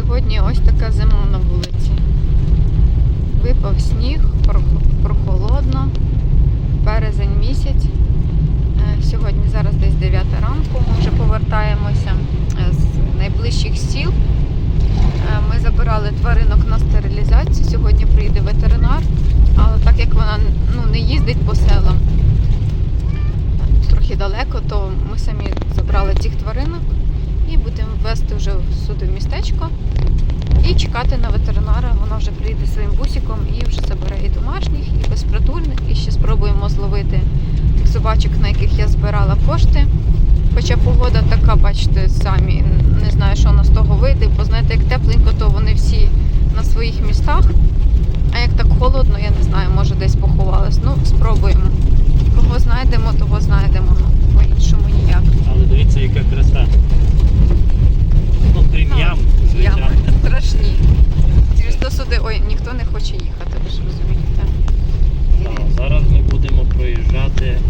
сьогодні ось така зима на вулиці. Випав сніг, прохолодно, березень місяць. Е, Сьогодні зараз десь 9 ранку. Ми вже повертаємося е, з найближчих сіл. Е, Ми забирали тваринок на стерилізацію. Сьогодні приїде ветеринар, але так як вона ну, не їздить по селам, трохи далеко, то ми самі забрали цих тваринок і будемо везти вже сюди в містечко і чекати на ветеринара. Вона вже приїде своїм бусиком і вже забере і домашніх, і безпритульних. І ще спробуємо зловити тих собачок, на яких я збирала кошти. Хоча погода така, бачите, самі не знаю, що на з того вийде, бо знаєте, як тепленько, то вони всі на своїх містах. А як так холодно, я не знаю, може десь поховались. Ну, спробуємо. Кого знайдемо, того знайдемо. Ну, по-іншому ніяк. Але дивіться, яка краса. Ну, крім Ну, ям, Ями звичайно. страшні. Через то сюди, ой, ніхто не хоче їхати, ви ж розумієте. Так, зараз ми будемо проїжджати е,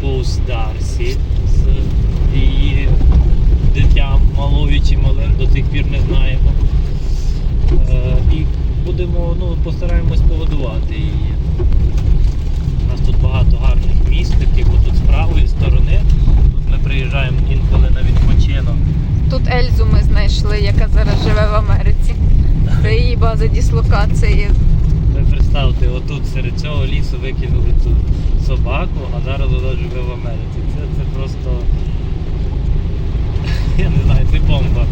повз Дарсі з її дитям, малою чи малим, до тих пір не знаємо. Е, і будемо, ну, постараємось погодувати її. У нас тут багато гарних місць, таких тут з правої сторони. Тут ми приїжджаємо інколи на відпочинок. Тут Ельзу ми знайшли, яка зараз живе в Америці. Це її база дислокації. Ви представте, отут серед цього лісу викинули цю собаку, а зараз вона живе в Америці. Це, це просто. Я не знаю, це бомба.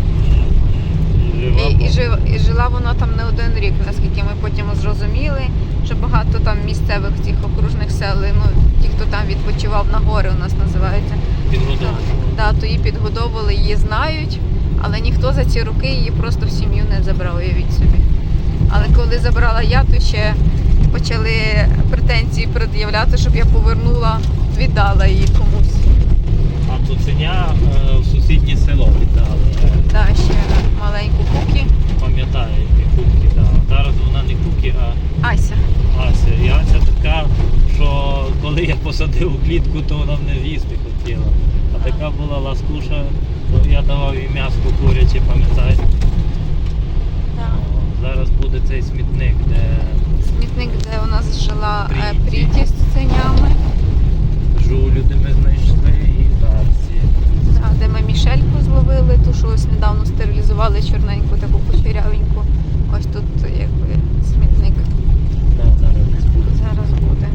І, і, жив, і жила вона там не один рік, наскільки ми потім зрозуміли, що багато там місцевих цих окружних сел, ну ті, хто там відпочивав на гори, у нас називається. Підготовлена. Да, то її підгодовували, її знають, але ніхто за ці роки її просто в сім'ю не забрав, уявіть собі. Але коли забрала я, то ще почали претензії пред'являти, щоб я повернула, віддала її комусь. А цуценя е, в сусіднє село віддали. Е, Да, ще маленьку кукі. Пам'ятаю, які кубки. Да. Зараз вона не куки, а Ася. Ася. І Ася така, що коли я посадив у клітку, то вона мене їсти хотіла. А така була ласкуша, то я давав їй м'ясо куряче, пам'ятаєш? Да. О, Зараз буде цей смітник, де Смітник, де у нас жила е, Пріті. Пріті з цуценями, жулюди ми знайшли і Дарсі. да, де ми Мішельку зловили, ту, що ось недавно стерилізували чорненьку, таку кучерявеньку. Ось тут якби смітник Да, зараз десь буде. зараз буде.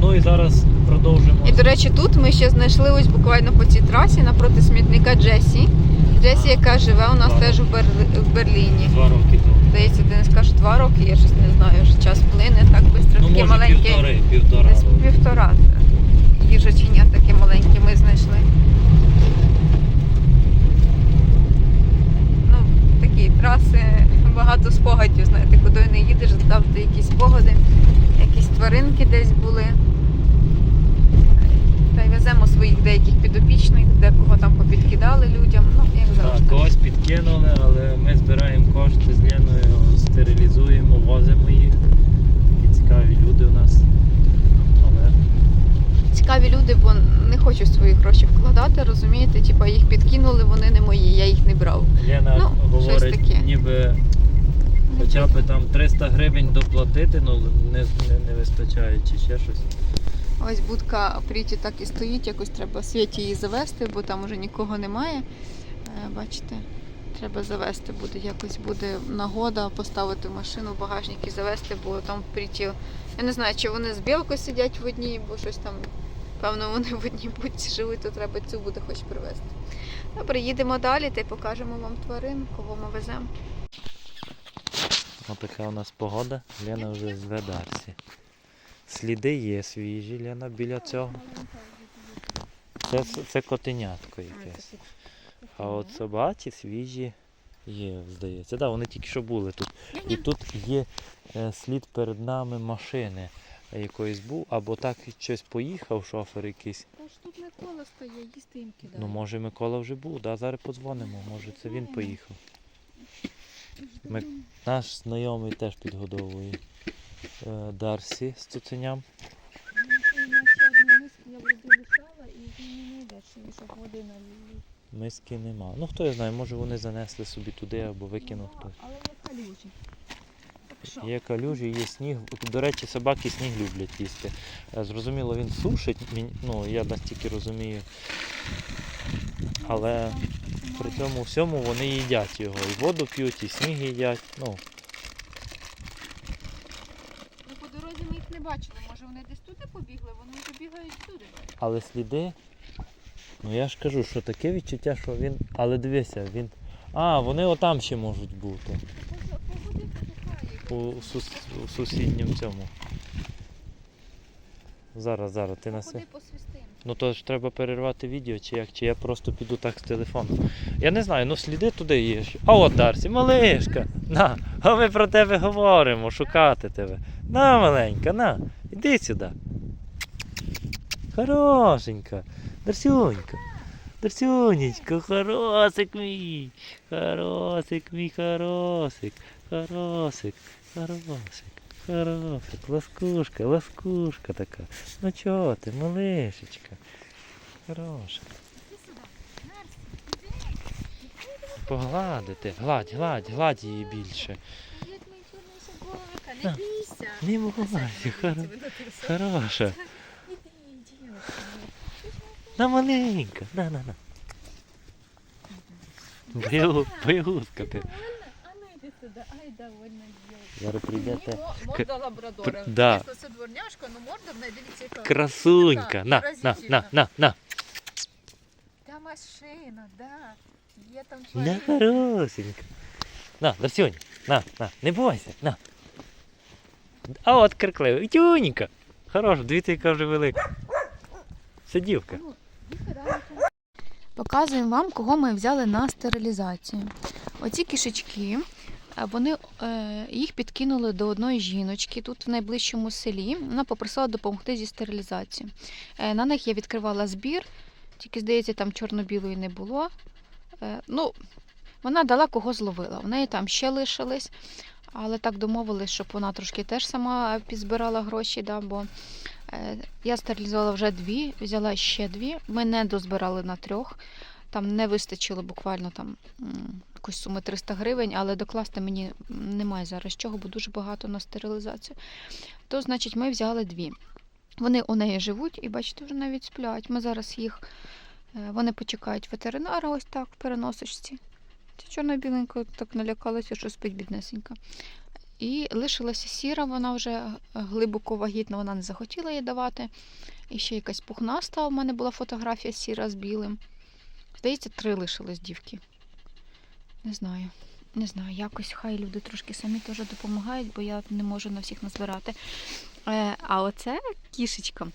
Ну і зараз продовжимо. І до речі, тут ми ще знайшли ось буквально по цій трасі напроти смітника Джесі. Джесі, яка живе у нас Ага. теж в, Берли- в Берліні. Два роки тому. Здається, Денис каже, два роки, я щось не знаю, що час плине так швидко. Ну, такі може, маленькі. півтори, півтора. Десь півтора. Їжачення такі маленькі ми знайшли. Ну, такі траси, багато спогадів, знаєте, куди не їдеш, завжди якісь спогади, якісь тваринки десь були. Веземо своїх деяких підопічних, декого там попідкидали людям, ну, як Так, когось підкинули, але ми збираємо кошти з Леною, стерилізуємо, возимо їх. Такі цікаві люди у нас. Але Цікаві люди, бо не хочуть свої гроші вкладати, розумієте? Типа їх підкинули, вони не мої, я їх не брав. Лена Ну, щось таке. ніби хоча б там 300 гривень доплатити, ну не, не, не вистачає чи ще щось. Ось будка Пріті так і стоїть, якось треба світі її завести, бо там уже нікого немає. Е, Бачите, треба завести буде, якось буде нагода поставити машину в багажник і завести, бо там Пріті. Я не знаю, чи вони з білкою сидять в одній, бо щось там, певно, вони в одній будці живуть, то треба цю буде хоч привезти. Добре, їдемо далі та й покажемо вам тварин, кого ми веземо. Ось така у нас погода. Лена вже зве Дарсі. Сліди є свіжі, Лена, біля цього. Це, це котенятко якесь. А от собаці свіжі є, здається. Так, да, вони тільки що були тут. І тут є е, слід перед нами машини якоїсь був, або так щось поїхав шофер якийсь. Та ж тут Микола стоїть, їсти їм кидає. Ну може Микола вже був, да? зараз подзвонимо, може це він поїхав. Ми... Наш знайомий теж підгодовує Дарсі з цуценям. Миски нема. Ну хто я знає, може вони занесли собі туди або викинув хтось. Але є калюжі. Є калюжі, є сніг. До речі, собаки сніг люблять їсти. Е, Зрозуміло, він сушить, ну я настільки розумію. Але при цьому всьому вони їдять його. І воду п'ють, і сніг їдять. Ну, по дорозі ми їх не бачили. Може вони десь туди побігли, вони вже бігають туди. але сліди. Ну я ж кажу, що таке відчуття, що він. Але дивися, він. А, вони отам ще можуть бути. У, сус... у сусідньому цьому. Зараз, зараз, ти на це. Ну то ж треба перервати відео, чи як, чи я просто піду так з телефону. Я не знаю, ну сліди туди є. А от Дарсі, малишка, на, а ми про тебе говоримо, шукати тебе. На, маленька, на, іди сюди. Хорошенька, Дарсюнька. Дарсюнечка, хорошик мій, хорошик мій, хорошик, хорошик, хорошик, хорошик, ласкушка, ласкушка така. Ну чого ти, малишечка? Хороша. Погладити, гладь, гладь, гладь її більше. Не бійся. Не хоро- хороша. На маленька, на, на, на. Боягу- Боягузка ти. Ну ай, довольна. Зараз прийдете. Морда лабрадора. Да. Це дворняшка, але морда в неї, дивіться, яка. Красунька. На, на, на, на, на. Та машина, да. Є там На, тварина. хорошенька. На, Дарсюнь, на, на, не бойся, на. А от крикливий. Тюнька. Хороша, дивіться, яка вже велика. Сидівка. Показуємо вам, кого ми взяли на стерилізацію. Оці кішечки, е, вони е, їх підкинули до одної жіночки тут в найближчому селі. Вона попросила допомогти зі стерилізацією. Е, на них я відкривала збір, тільки здається, там чорно-білої не було. Е, ну, вона дала кого зловила. В неї там ще лишились, але так домовились, щоб вона трошки теж сама підзбирала гроші, да, бо Я стерилізувала вже дві, взяла ще дві. Ми не дозбирали на трьох. Там не вистачило буквально там м, якоїсь суми 300 гривень, але докласти мені немає зараз чого, бо дуже багато на стерилізацію. То, значить, ми взяли дві. Вони у неї живуть і, бачите, вже навіть сплять. Ми зараз їх, е, вони почекають ветеринара ось так в переносочці. Ця чорно-біленька так налякалася, що спить біднесенька. І лишилася сіра, вона вже глибоко вагітна, вона не захотіла її давати. І ще якась пухнаста. У мене була фотографія сіра з білим. Здається, три лишилось дівки. Не знаю. Не знаю, якось хай люди трошки самі теж допомагають, бо я не можу на всіх назбирати. Е, а оце кішечка.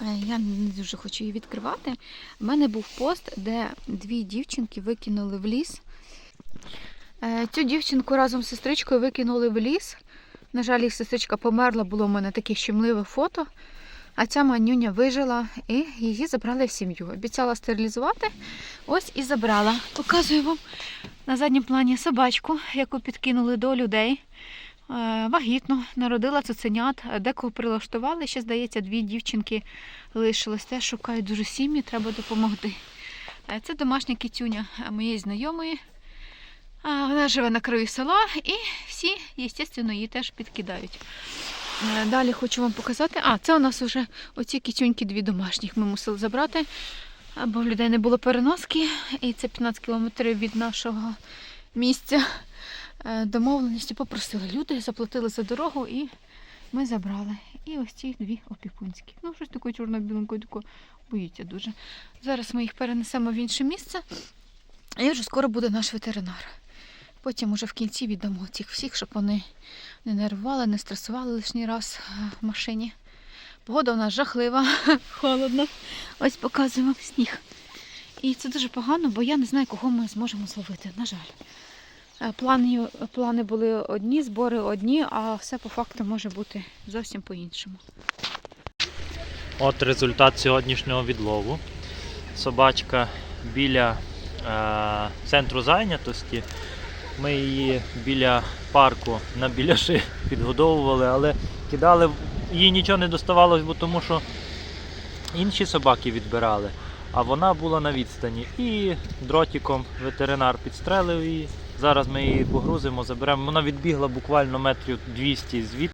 Е, Я не дуже хочу її відкривати. У мене був пост, де дві дівчинки викинули в ліс. Е, Цю дівчинку разом з сестричкою викинули в ліс. На жаль, їх сестричка померла, було в мене таке щемливе фото. А ця манюня вижила і її забрали в сім'ю. Обіцяла стерилізувати. Ось і забрала. Показую вам на задньому плані собачку, яку підкинули до людей. Е, Вагітну, народила цуценят, декого прилаштували. Ще, здається, дві дівчинки лишились. Теж шукають дуже сім'ї, треба допомогти. Е, Це домашня кітюня е, моєї знайомої. Вона живе на краю села і всі, звісно, її теж підкидають. Е, Далі хочу вам показати. А, це у нас вже оці кітюньки дві домашніх ми мусили забрати, бо в людей не було переноски, і це 15 кілометрів від нашого місця. Е, Домовленості попросили люди, заплатили за дорогу і ми забрали. І ось ці дві опікунські. Ну, щось таке чорно-біленьке, таке боїться дуже. Зараз ми їх перенесемо в інше місце, і вже скоро буде наш ветеринар. Потім уже в кінці віддамо цих всіх, щоб вони не нервували, не стресували лишній раз е, в машині. Погода у нас жахлива, холодно. Ось показую вам сніг. І це дуже погано, бо я не знаю, кого ми зможемо зловити. На жаль. Е, Плани, плани були одні, збори одні, а все по факту може бути зовсім по-іншому. От результат сьогоднішнього відлову. Собачка біля е, центру зайнятості. Ми її біля парку на біляши підгодовували, але кидали, їй нічого не доставалось, бо тому що інші собаки відбирали. а вона була на відстані. І дротиком ветеринар підстрелив її. Зараз ми її погрузимо, заберемо. Вона відбігла буквально метрів 200 звідти.